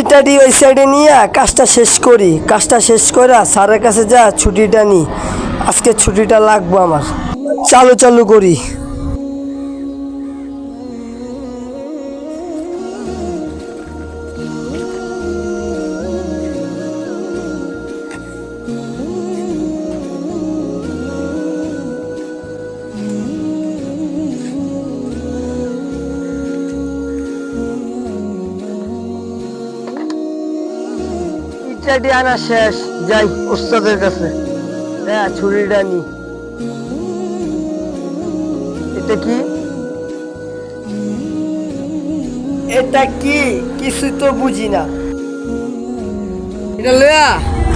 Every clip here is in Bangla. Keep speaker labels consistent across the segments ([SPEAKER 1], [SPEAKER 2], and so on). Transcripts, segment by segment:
[SPEAKER 1] ইটাডি ওই সাইডে নিয়ে কাজটা শেষ করি। কাজটা শেষ করে স্যারের কাছে যা ছুটিটা নিই আজকে ছুটিটা লাগবো আমার। চালু চালু করি। ইটাডি আনা শেষ যাই ওস্তাদের কাছে। হ্যাঁ ছুরিটা নি এটা কি? এটা কি? কিছু তো বুঝি না। এটা লয়া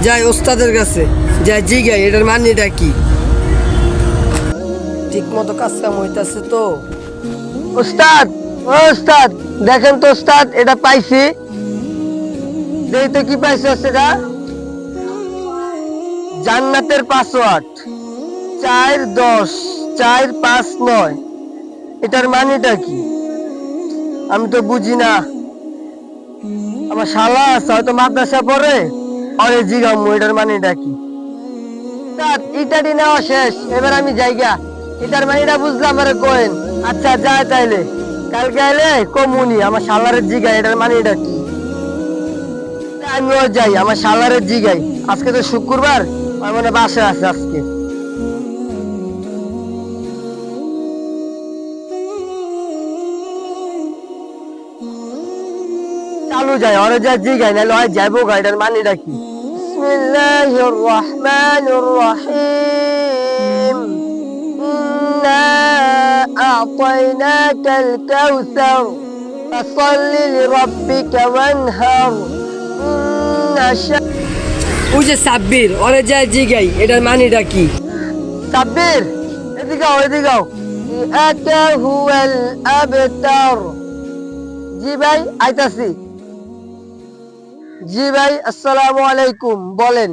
[SPEAKER 1] যাই ওস্তাদের কাছে। যাই জিগাই এটার মানেটা কি? ঠিক মতো কাজ কাম হইতাছে তো। ওস্তাদ ও ওস্তাদ দেখেন তো ওস্তাদ এটা পাইছি। কি পাইছো সেটা? জান্নাতের পাসওয়ার্ড। চার দশ, চার পাঁচ নয়। এটার মানেটা কি? আমি তো বুঝি না। আমার শালা আছে, হয়তো মাদ্রাসা পড়ে। অরে জিগামু এটার মানেটা কি? ইটাটি নেওয়া শেষ। এবার আমি যাইগা এটার মানেটা বুঝলাম আরে কোয়েন। আচ্ছা যায় তাইলে। কালকে আইলে কমুনি, আমার শালারের জিগা এটার মানেটা কি? আমিও যাই আমার শালারের জিগাই আজকে তো শুক্রবার আমার মনে হয় বাসে আছে আজকে চালু যাই ওরে যা জিগাই নাহলে হয় যাইবো গাড়িটার মানিটা কি বিসমিল্লাহির রহমানির রহিম ইন্না আ'তাইনাকাল কাউসার فصل لربك وانهر ওই যে সাব্বির ওরে যায় জিগাই এটার মানিটা কি? সাব্বির হুয়াল আবতার। জি ভাই আইতাছি। জি ভাই আসসালামু আলাইকুম বলেন।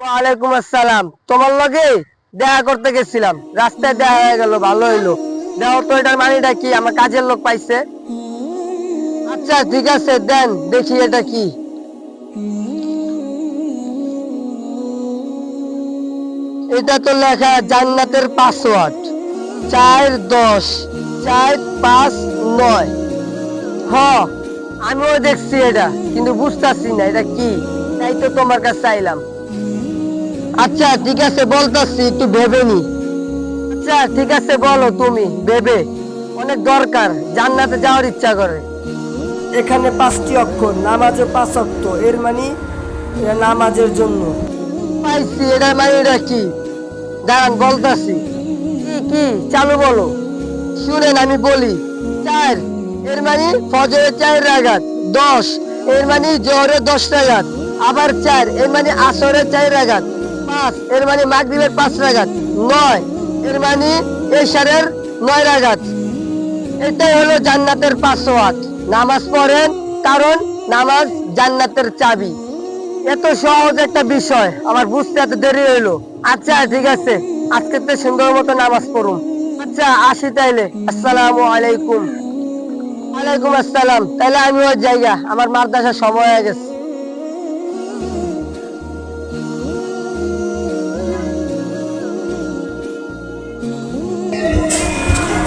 [SPEAKER 1] ওয়ালাইকুম আসসালাম। তোমার লগে দেখা করতে গেছিলাম। রাস্তায় দেখা হয়ে গেল ভালো হইল। দেখো তো এটার মানিটা কি? আমার কাজের লোক পাইছে। আচ্ছা ঠিক আছে দেন দেখি এটা কি। এটা তো লেখা জান্নাতের পাসওয়ার্ড চার দশ চার পাঁচ নয়। হ আমিও দেখছি এটা কিন্তু বুঝতেছি না এটা কি? তাই তো তোমার কাছে চাইলাম। আচ্ছা ঠিক আছে বলতাছি একটু ভেবে নি। আচ্ছা ঠিক আছে বলো তুমি ভেবে। অনেক দরকার জান্নাতে যাওয়ার ইচ্ছা করে। এখানে পাঁচটি অক্ষর নামাজে পাঁচ অক্ট এর মানে নামাজের জন্য। পাইছি এটা মানে এটা কি? দাঁড়ান বলতাছি। কি কি চালু বলো। শুনেন আমি বলি চার এর মানে ফজরের চার রাগাত দশ এর মানে জোহরের দশ রাগাত আবার চার এর মানে আসরের চার রাগাত পাঁচ এর মানে মাগরিবের পাঁচ রাগাত নয় এর মানে এশারের নয় রাগাত। এটাই হলো জান্নাতের পাসওয়ার্ড নামাজ পড়েন কারণ নামাজ জান্নাতের চাবি। এত সহজ একটা বিষয়। আমার বুঝতে এত দেরি হইল। আচ্ছা ঠিক আছে। আজকে তো সুন্দর মতো নামাজ পড়ুন আচ্ছা আসি তাইলে। আসসালামু আলাইকুম। ওয়ালাইকুম আসসালাম। তাইলে আমি ওর জায়গা, আমার মাদ্রাসার সময় হয়ে গেছে।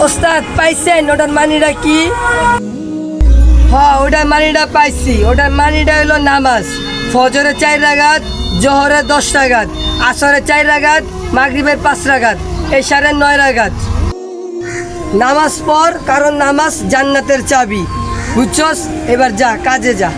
[SPEAKER 1] ওস্তাদ, পাইছেন? ওটার মানিটা কি? হ্যাঁ ওটার মানিটা পাইছি। ওটার মানিটা হলো নামাজ। ফজরের চার রাগাত জোহরের দশ রাগাত আসরের চার রাগাত, মাগরিবের পাঁচ রাগাত, এশারের নয় রাগাত। নামাজ পড়, কারণ নামাজ জান্নাতের চাবি। বুঝছস? এবার যা, কাজে যা।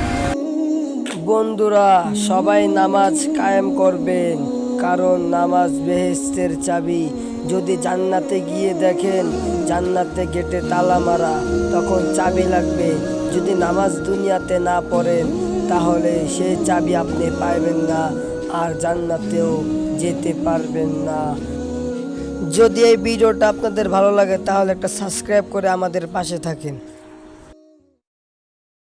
[SPEAKER 1] বন্ধুরা, সবাই নামাজ কায়েম করবেন, কারণ নামাজ বেহেস্তের চাবি। যদি জান্নাতে গিয়ে দেখেন জান্নাতে গেটে তালা মারা, তখন চাবি লাগবে। যদি নামাজ দুনিয়াতে না পড়েন তাহলে সেই চাবি আপনি পাইবেন না আর জান্নাতেও যেতে পারবেন না। যদি এই ভিডিওটা আপনাদের ভালো লাগে, তাহলে একটা সাবস্ক্রাইব করে আমাদের পাশে থাকেন।